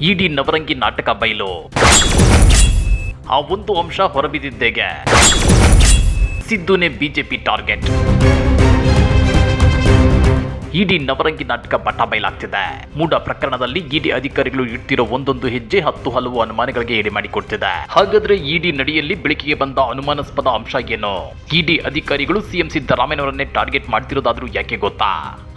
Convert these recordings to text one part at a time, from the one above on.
ಇಡೀ ನವರಂಗಿ ನಾಟಕ ಬಯಲು ಆ ಒಂದು ಅಂಶ ಹೊರಬಿದ್ದಿದ್ದೇಗೆ. ಸಿದ್ದುನೇ ಬಿಜೆಪಿ ಟಾರ್ಗೆಟ್. ಇಡೀ ನವರಂಗಿ ನಾಟಕ ಬಟ ಬಯಲಾಗ್ತಿದೆ. ಮೂಡ ಪ್ರಕರಣದಲ್ಲಿ ಇಡಿ ಅಧಿಕಾರಿಗಳು ಇಡ್ತಿರೋ ಒಂದೊಂದು ಹೆಜ್ಜೆ ಹತ್ತು ಹಲವು ಅನುಮಾನಗಳಿಗೆ ಎಡೆ ಮಾಡಿಕೊಡ್ತಿದೆ. ಹಾಗಾದ್ರೆ ಇಡಿ ನಡೆಯಲ್ಲಿ ಬೆಳಕಿಗೆ ಬಂದ ಅನುಮಾನಾಸ್ಪದ ಅಂಶ ಏನು? ಇಡಿ ಅಧಿಕಾರಿಗಳು ಸಿಎಂ ಸಿದ್ದರಾಮಯ್ಯನವರನ್ನೇ ಟಾರ್ಗೆಟ್ ಮಾಡ್ತಿರೋದಾದ್ರೂ ಯಾಕೆ ಗೊತ್ತಾ?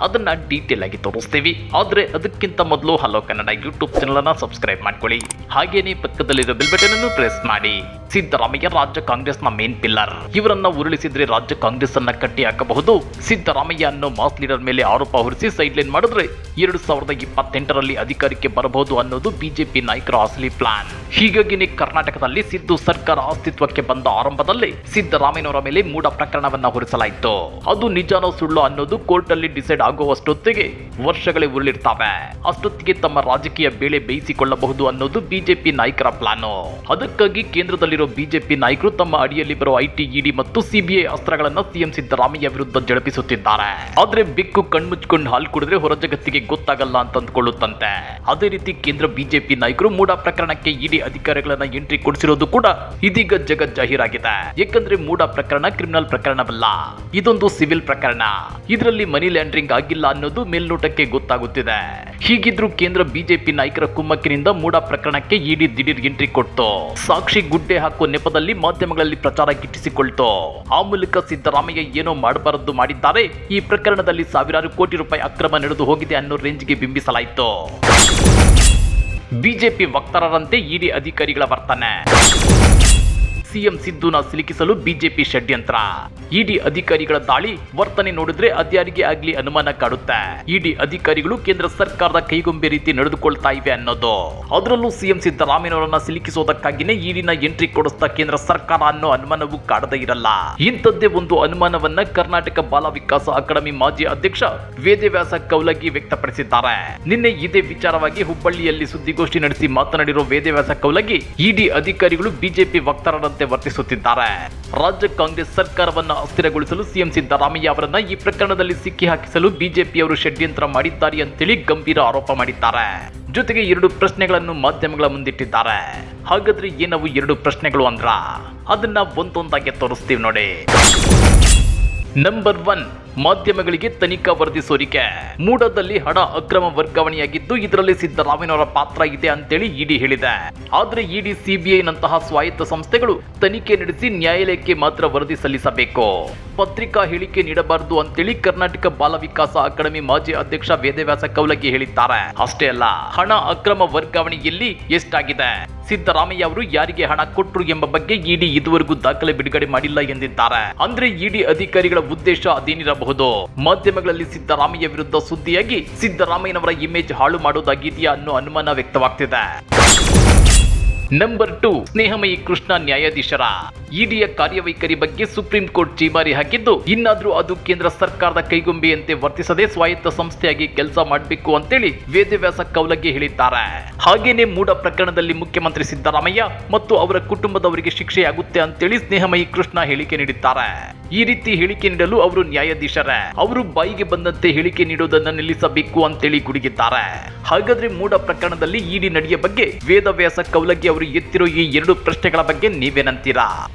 ಅದನ್ನ ಡೀಟೇಲ್ ಆಗಿ ತೋರಿಸ್ತೀವಿ. ಆದ್ರೆ ಅದಕ್ಕಿಂತ ಮೊದಲು ಹಲೋ ಕನ್ನಡ ಯೂಟ್ಯೂಬ್ ಚಾನಲ್ ಅನ್ನ ಸಬ್ಸ್ಕ್ರೈಬ್ ಮಾಡ್ಕೊಳ್ಳಿ. ಹಾಗೇನೆ ಪಕ್ಕದಲ್ಲಿರೋ ಬೆಲ್ ಬಟನ್ ಅನ್ನು ಪ್ರೆಸ್ ಮಾಡಿ. ಸಿದ್ದರಾಮಯ್ಯ ರಾಜ್ಯ ಕಾಂಗ್ರೆಸ್ನ ಮೇನ್ ಪಿಲ್ಲರ್ ಇವರನ್ನ ಉರುಳಿಸಿದ್ರೆ ರಾಜ್ಯ ಕಾಂಗ್ರೆಸ್ ಅನ್ನ ಕಟ್ಟಿ ಹಾಕಬಹುದು. ಸಿದ್ದರಾಮಯ್ಯ ಅನ್ನೋ ಮಾಸ್ ಲೀಡರ್ ಮೇಲೆ ಆರೋಪ ಹೊರಿಸಿ ಸೈಡ್ ಲೈನ್ ಮಾಡಿದ್ರೆ ಎರಡು ಸಾವಿರದ ಇಪ್ಪತ್ತೆಂಟರಲ್ಲಿ ಅಧಿಕಾರಕ್ಕೆ ಬರಬಹುದು ಅನ್ನೋದು ಬಿಜೆಪಿ ನಾಯಕರ ಅಸಲಿ ಪ್ಲಾನ್ ಹೀಗಾಗಿನೇ ಕರ್ನಾಟಕದಲ್ಲಿ ಸಿದ್ದು ಸರ್ಕಾರ ಅಸ್ತಿತ್ವಕ್ಕೆ ಬಂದ ಆರಂಭದಲ್ಲಿ ಸಿದ್ದರಾಮಯ್ಯನವರ ಮೇಲೆ ಮೂಡ ಪ್ರಕರಣವನ್ನ ಹೊರಿಸಲಾಯಿತು. ಅದು ನಿಜಾನೋ ಸುಳ್ಳು ಅನ್ನೋದು ಕೋರ್ಟ್ ಅಲ್ಲಿ ಡಿಸೈಡ್ ಆಗುವಷ್ಟೊತ್ತಿಗೆ ವರ್ಷಗಳೇ ಉರುಳಿರ್ತಾವೆ. ಅಷ್ಟೊತ್ತಿಗೆ ತಮ್ಮ ರಾಜಕೀಯ ಬೇಳೆ ಬೇಯಿಸಿಕೊಳ್ಳಬಹುದು ಅನ್ನೋದು ಬಿಜೆಪಿ ನಾಯಕರ ಪ್ಲಾನು. ಅದಕ್ಕಾಗಿ ಕೇಂದ್ರದಲ್ಲಿರೋ ಬಿಜೆಪಿ ನಾಯಕರು ತಮ್ಮ ಅಡಿಯಲ್ಲಿ ಬರೋ ಐಟಿ, ಇಡಿ ಮತ್ತು ಸಿಬಿಐ ಅಸ್ತ್ರಗಳನ್ನ ಸಿಎಂ ಸಿದ್ದರಾಮಯ್ಯ ವಿರುದ್ಧ ಜಳಪಿಸುತ್ತಿದ್ದಾರೆ. ಆದ್ರೆ ಬೆಕ್ಕು ಕಣ್ಮುಚ್ಕೊಂಡು ಹಾಲು ಕುಡಿದ್ರೆ ಹೊರ ಜಗತ್ತಿಗೆ ಗೊತ್ತಾಗಲ್ಲ ಅಂತ ಅಂದ್ಕೊಳ್ಳುತ್ತಂತೆ ಅದೇ ರೀತಿ ಕೇಂದ್ರ ಬಿಜೆಪಿ ನಾಯಕರು ಮೂಡ ಪ್ರಕರಣಕ್ಕೆ ಇಡಿ ಅಧಿಕಾರಿಗಳನ್ನ ಎಂಟ್ರಿ ಕೊಡಿಸಿರೋದು ಕೂಡ ಇದೀಗ ಜಗತ್ ಜಾಹೀರಾಗಿದೆ. ಯಾಕಂದ್ರೆ ಮೂಡ ಪ್ರಕರಣ ಕ್ರಿಮಿನಲ್ ಪ್ರಕರಣವಲ್ಲ. ಇದೊಂದು ಸಿವಿಲ್ ಪ್ರಕರಣ. ಇದರಲ್ಲಿ ಮನಿ ಲ್ಯಾಂಡ್ರಿಂಗ್ ಆಗಿಲ್ಲ ಅನ್ನೋದು ಮೇಲ್ನೋಟಕ್ಕೆ ಗೊತ್ತಾಗುತ್ತಿದೆ. ಹೀಗಿದ್ರು ಕೇಂದ್ರ ಬಿಜೆಪಿ ನಾಯಕರ ಕುಮ್ಮಕ್ಕಿನಿಂದ ಮೂಡ ಪ್ರಕರಣಕ್ಕೆ ಇಡಿ ದಿಢೀರ್ ಎಂಟ್ರಿ ಕೊಟ್ಟು ಸಾಕ್ಷಿ ಗುಡ್ಡೆ ಹಾಕುವ ನೆಪದಲ್ಲಿ ಮಾಧ್ಯಮಗಳಲ್ಲಿ ಪ್ರಚಾರ ಗಿಟ್ಟಿಸಿಕೊಳ್ತು. ಆ ಮೂಲಕ ಸಿದ್ದರಾಮಯ್ಯ ಏನೋ ಮಾಡಬಾರದು ಮಾಡಿದ್ದಾರೆ. ಈ ಪ್ರಕರಣದಲ್ಲಿ ಸಾವಿರಾರು ಕೋಟಿ ರೂಪಾಯಿ ಅಕ್ರಮ ನಡೆದು ಹೋಗಿದೆ ಅನ್ನೋ ರೇಂಜ್ಗೆ ಬಿಂಬಿಸಲಾಯಿತು. ಬಿಜೆಪಿ ವಕ್ತಾರರಂತೆ ಇಡಿ ಅಧಿಕಾರಿಗಳ ವರ್ತನೆ. ಸಿಎಂ ಸಿದ್ದುನ ಸಿಲುಕಿಸಲು ಬಿಜೆಪಿ ಷಡ್ಯಂತ್ರ. ಇಡಿ ಅಧಿಕಾರಿಗಳ ದಾಳಿ, ವರ್ತನೆ ನೋಡಿದ್ರೆ ಅದ್ಯಾರಿಗೆ ಆಗ್ಲಿ ಅನುಮಾನ ಕಾಡುತ್ತೆ. ಇಡಿ ಅಧಿಕಾರಿಗಳು ಕೇಂದ್ರ ಸರ್ಕಾರದ ಕೈಗೊಂಬೆ ರೀತಿ ನಡೆದುಕೊಳ್ತಾ ಇವೆ ಅನ್ನೋದು. ಅದರಲ್ಲೂ ಸಿಎಂ ಸಿದ್ದರಾಮಯ್ಯನವರನ್ನ ಸಿಲುಕಿಸೋದಕ್ಕಾಗಿನೇ ಇಡಿನ ಎಂಟ್ರಿ ಕೊಡಿಸ್ತಾ ಕೇಂದ್ರ ಸರ್ಕಾರ ಅನ್ನೋ ಅನುಮಾನವೂ ಕಾಡದೇ ಇರಲ್ಲ. ಇಂಥದ್ದೇ ಒಂದು ಅನುಮಾನವನ್ನ ಕರ್ನಾಟಕ ಬಾಲ ವಿಕಾಸ ಅಕಾಡೆಮಿ ಮಾಜಿ ಅಧ್ಯಕ್ಷ ವೇದವ್ಯಾಸ ಕೌಲಗಿ ವ್ಯಕ್ತಪಡಿಸಿದ್ದಾರೆ. ನಿನ್ನೆ ಇದೇ ವಿಚಾರವಾಗಿ ಹುಬ್ಬಳ್ಳಿಯಲ್ಲಿ ಸುದ್ದಿಗೋಷ್ಠಿ ನಡೆಸಿ ಮಾತನಾಡಿರೋ ವೇದವ್ಯಾಸ ಕೌಲಗಿ, ಇಡಿ ಅಧಿಕಾರಿಗಳು ಬಿಜೆಪಿ ವಕ್ತಾರರಂತೆ ವರ್ತಿಸುತ್ತಿದ್ದಾರೆ. ರಾಜ್ಯ ಕಾಂಗ್ರೆಸ್ ಸರ್ಕಾರವನ್ನ ಅಸ್ಥಿರಗೊಳಿಸಲು ಸಿಎಂ ಸಿದ್ದರಾಮಯ್ಯ ಅವರನ್ನ ಈ ಪ್ರಕರಣದಲ್ಲಿ ಸಿಕ್ಕಿ ಹಾಕಿಸಲು ಬಿಜೆಪಿಯವರು ಷಡ್ಯಂತ್ರ ಮಾಡಿದ್ದಾರೆ ಅಂತೇಳಿ ಗಂಭೀರ ಆರೋಪ ಮಾಡಿದ್ದಾರೆ. ಜೊತೆಗೆ ಎರಡು ಪ್ರಶ್ನೆಗಳನ್ನು ಮಾಧ್ಯಮಗಳ ಮುಂದಿಟ್ಟಿದ್ದಾರೆ. ಹಾಗಾದ್ರೆ ಏನವು ಎರಡು ಪ್ರಶ್ನೆಗಳು ಅಂದ್ರ? ಅದನ್ನ ಒಂದೊಂದಾಗಿ ತೋರಿಸ್ತೀವಿ ನೋಡಿ. ನಂಬರ್ ಒನ್ ಮಾಧ್ಯಮಗಳಿಗೆ ತನಿಖಾ ವರದಿ ಸೋರಿಕೆ. ಮೂಡದಲ್ಲಿ ಹಣ ಅಕ್ರಮ ವರ್ಗಾವಣೆಯಾಗಿದ್ದು ಇದರಲ್ಲಿ ಸಿದ್ದರಾಮಯ್ಯನವರ ಪಾತ್ರ ಇದೆ ಅಂತೇಳಿ ಇಡಿ ಹೇಳಿದೆ. ಆದ್ರೆ ಇಡಿ ಸಿಬಿಐ ನಂತಹ ಸ್ವಾಯತ್ತ ಸಂಸ್ಥೆಗಳು ತನಿಖೆ ನಡೆಸಿ ನ್ಯಾಯಾಲಯಕ್ಕೆ ಮಾತ್ರ ವರದಿ ಸಲ್ಲಿಸಬೇಕು. ಪತ್ರಿಕಾ ಹೇಳಿಕೆ ನೀಡಬಾರದು ಅಂತೇಳಿ ಕರ್ನಾಟಕ ಬಾಲ ವಿಕಾಸ ಅಕಾಡೆಮಿ ಮಾಜಿ ಅಧ್ಯಕ್ಷ ವೇದವ್ಯಾಸ ಕೌಲಗಿ ಹೇಳಿದ್ದಾರೆ. ಅಷ್ಟೇ ಅಲ್ಲ, ಹಣ ಅಕ್ರಮ ವರ್ಗಾವಣೆಯಲ್ಲಿ ಎಷ್ಟಾಗಿದೆ? ಸಿದ್ದರಾಮಯ್ಯ ಅವರು ಯಾರಿಗೆ ಹಣ ಕೊಟ್ಟರು ಎಂಬ ಬಗ್ಗೆ ಇಡಿ ಇದುವರೆಗೂ ದಾಖಲೆ ಬಿಡುಗಡೆ ಮಾಡಿಲ್ಲ ಎಂದಿದ್ದಾರೆ. ಅಂದ್ರೆ ಇಡಿ ಅಧಿಕಾರಿಗಳ ಉದ್ದೇಶ ಅದೇನಿರಬಹುದು? ಮಾಧ್ಯಮಗಳಲ್ಲಿ ಸಿದ್ದರಾಮಯ್ಯ ವಿರುದ್ಧ ಸುದ್ದಿಯಾಗಿ ಸಿದ್ದರಾಮಯ್ಯನವರ ಇಮೇಜ್ ಹಾಳು ಮಾಡೋದಾಗಿದೆಯಾ ಅನ್ನೋ ಅನುಮಾನ ವ್ಯಕ್ತವಾಗ್ತಿದೆ. ನಂಬರ್ ಟು, ಸ್ನೇಹಮಯಿ ಕೃಷ್ಣ ನ್ಯಾಯಾಧೀಶರ. ಇಡಿಯ ಕಾರ್ಯವೈಖರಿ ಬಗ್ಗೆ ಸುಪ್ರೀಂ ಕೋರ್ಟ್ ಚೀಮಾರಿ ಹಾಕಿದ್ದು, ಇನ್ನಾದ್ರೂ ಅದು ಕೇಂದ್ರ ಸರ್ಕಾರದ ಕೈಗೊಂಬೆಯಂತೆ ವರ್ತಿಸದೆ ಸ್ವಾಯತ್ತ ಸಂಸ್ಥೆಯಾಗಿ ಕೆಲಸ ಮಾಡಬೇಕು ಅಂತೇಳಿ ವೇದವ್ಯಾಸ ಕೌಲಗೆ ಹೇಳಿದ್ದಾರೆ. ಹಾಗೇನೆ ಮೂಡ ಪ್ರಕರಣದಲ್ಲಿ ಮುಖ್ಯಮಂತ್ರಿ ಸಿದ್ದರಾಮಯ್ಯ ಮತ್ತು ಅವರ ಕುಟುಂಬದವರಿಗೆ ಶಿಕ್ಷೆಯಾಗುತ್ತೆ ಅಂತೇಳಿ ಸ್ನೇಹಮಯಿ ಕೃಷ್ಣ ಹೇಳಿಕೆ ನೀಡಿದ್ದಾರೆ. ಈ ರೀತಿ ಹೇಳಿಕೆ ನೀಡಲು ಅವರು ನ್ಯಾಯಾಧೀಶರೇ, ಅವರು ಬಾಯಿಗೆ ಬಂದಂತೆ ಹೇಳಿಕೆ ನೀಡೋದನ್ನ ನಿಲ್ಲಿಸಬೇಕು ಅಂತೇಳಿ ಗುಡುಗಿದ್ದಾರೆ. ಹಾಗಾದ್ರೆ ಮೂಡ ಪ್ರಕರಣದಲ್ಲಿ ಇಡಿ ನಡೆಯ ಬಗ್ಗೆ ವೇದವ್ಯಾಸ ಕೌಲಗಿ ಅವರು ಎತ್ತಿರೋ ಈ ಎರಡು ಪ್ರಶ್ನೆಗಳ ಬಗ್ಗೆ ನೀವೇನಂತೀರಾ?